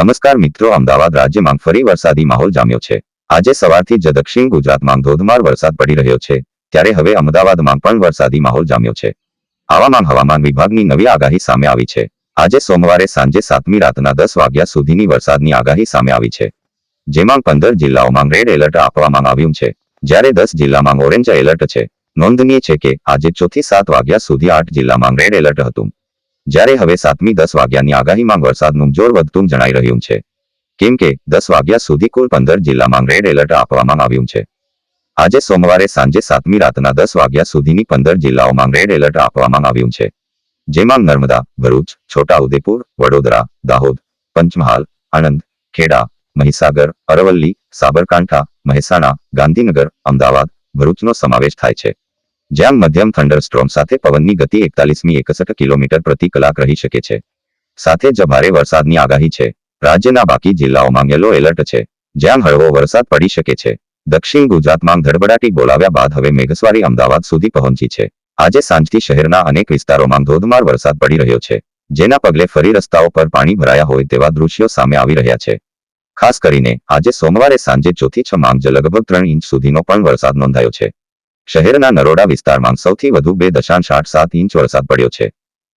નમસ્કાર મિત્રો, અમદાવાદ રાજ્યમાં ફરી વરસાદી માહોલ જામ્યો છે. આજે સવારથી જ દક્ષિણ ગુજરાતમાં ધોધમાર વરસાદ પડી રહ્યો છે. ત્યારે હવે અમદાવાદમાં પણ વરસાદી માહોલ જામ્યો છે. આવામાં હવામાન વિભાગની નવી આગાહી સામે આવી છે. આજે સોમવારે સાંજે સાતમી રાતના દસ વાગ્યા સુધીની વરસાદની આગાહી સામે આવી છે. જેમાં પંદર જિલ્લાઓમાં રેડ એલર્ટ આપવામાં આવ્યું છે. જ્યારે દસ જિલ્લામાં ઓરેન્જ એલર્ટ છે. નોંધનીય છે કે આજે ચોથી સાત વાગ્યા સુધી આઠ જિલ્લામાં રેડ એલર્ટ હતું. જ્યારે હવે સાતમી દસ વાગ્યાની આગાહીમાં વરસાદનું જોર વધતું જણાઈ રહ્યું છે. કેમ કે દસ વાગ્યા સુધી કુલ પંદર જિલ્લામાં રેડ એલર્ટ આપવામાં આવ્યું છે. આજે સોમવારે સાંજે સાતમી રાતના દસ વાગ્યા સુધીની પંદર જિલ્લાઓમાં રેડ એલર્ટ આપવામાં આવ્યું છે. જેમાં નર્મદા, ભરૂચ, છોટાઉદેપુર, વડોદરા, દાહોદ, પંચમહાલ, આણંદ, ખેડા, મહીસાગર, અરવલ્લી, સાબરકાંઠા, મહેસાણા, ગાંધીનગર, અમદાવાદ ભરૂચનો સમાવેશ થાય છે. જ્યાં મધ્યમ થંડરસ્ટ્રોમ સાથે પવનની ગતિ એકતાલીસમી એકસઠ કિલોમીટર પ્રતિ કલાક રહી શકે છે. સાથે જ ભારે વરસાદની આગાહી છે. રાજ્યના બાકી જિલ્લાઓમાં યલો એલર્ટ છે. જ્યાં હળવો વરસાદ પડી શકે છે. દક્ષિણ ગુજરાતમાં ધડબડાટી બોલાવ્યા બાદ હવે મેઘસવારી અમદાવાદ સુધી પહોંચી છે. આજે સાંજથી શહેરના અનેક વિસ્તારોમાં ધોધમાર વરસાદ પડી રહ્યો છે. જેના પગલે ફરી રસ્તાઓ પર પાણી ભરાયા હોય તેવા દૃશ્યો સામે આવી રહ્યા છે. ખાસ કરીને આજે સોમવારે સાંજે ચોથી છ માંગ જ લગભગ ત્રણ ઇંચ સુધીનો પણ વરસાદ નોંધાયો છે. શહેરના નરોડા વિસ્તારમાં સૌથી વધુ બે દશાંશ આઠ સાત ઇંચ વરસાદ પડ્યો છે.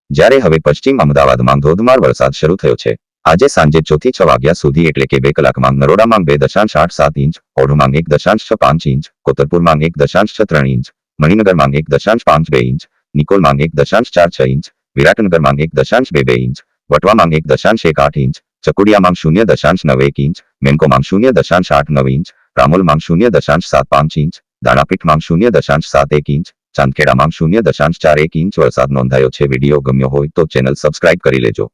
જ્યારે હવે પશ્ચિમ અમદાવાદમાં ધોધમાર વરસાદ શરૂ થયો છે. આજે સાંજે ચોથી છ વાગ્યા સુધી એટલે કે બે કલાકમાં નરોડામાં બે દશાંશ આઠ સાત ઇંચ, ઓઢુમાં એક દશાંશ પાંચ ઇંચ, કોતરપુરમાં એક દશાંશ ત્રણ ઇંચ, મણિનગરમાં એક દશાંશ પાંચ બે ઇંચ, નિકોલમાં એક દશાંશ ચાર છ ઇંચ, વિરાટનગરમાં એક દશાંશ બે બે ઇંચ, વટવામાં એક દશાંશ એક આઠ ઇંચ, ચકુડિયામાં શૂન્ય દશાંશ નવ એક ઇંચ, મેન્કોમાં શૂન્ય દશાંશ આઠ નવ ઇંચ, રામોલમાં શૂન્ય દશાંશ સાત પાંચ ઇંચ દાણાપીઠમાં શૂન્ય દશાંશ સાત એક ઇંચ ચાંદખેડામાં શૂન્ય દશાંશ ચાર એક ઇંચ વરસાદ નોંધાયો છે, વીડિયો ગમ્યો હોય તો ચેનલ સબસ્ક્રાઇબ કરી લેજો.